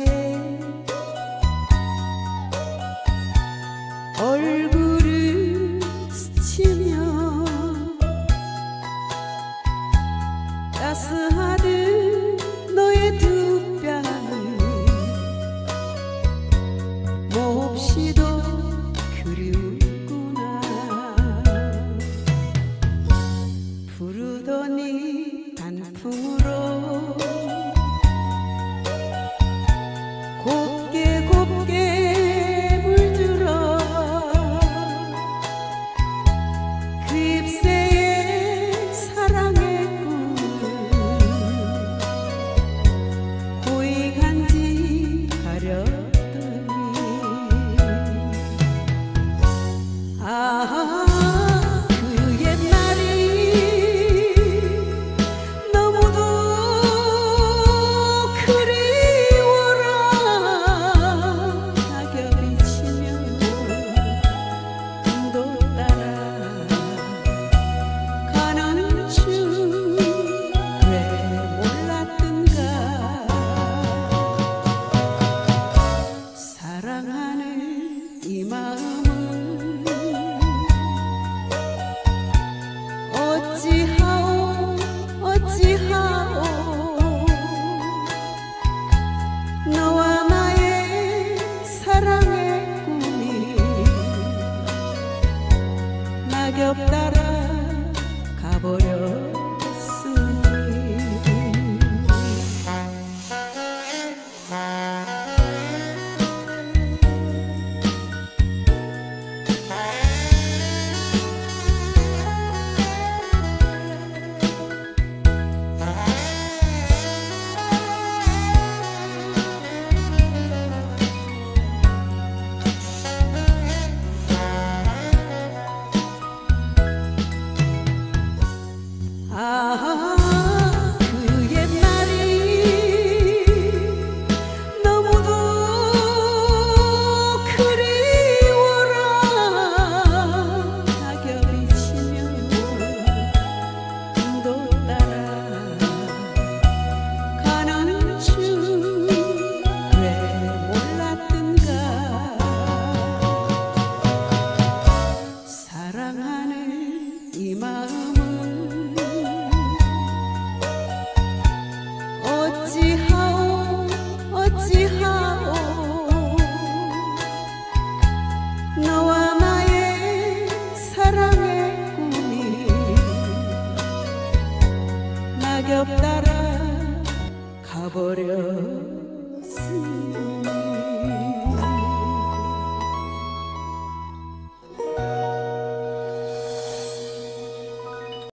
again. 이 마음을 어찌하오 어찌하오? 너와 나의 사랑의 꿈이 낙엽 따라 가버렸으니.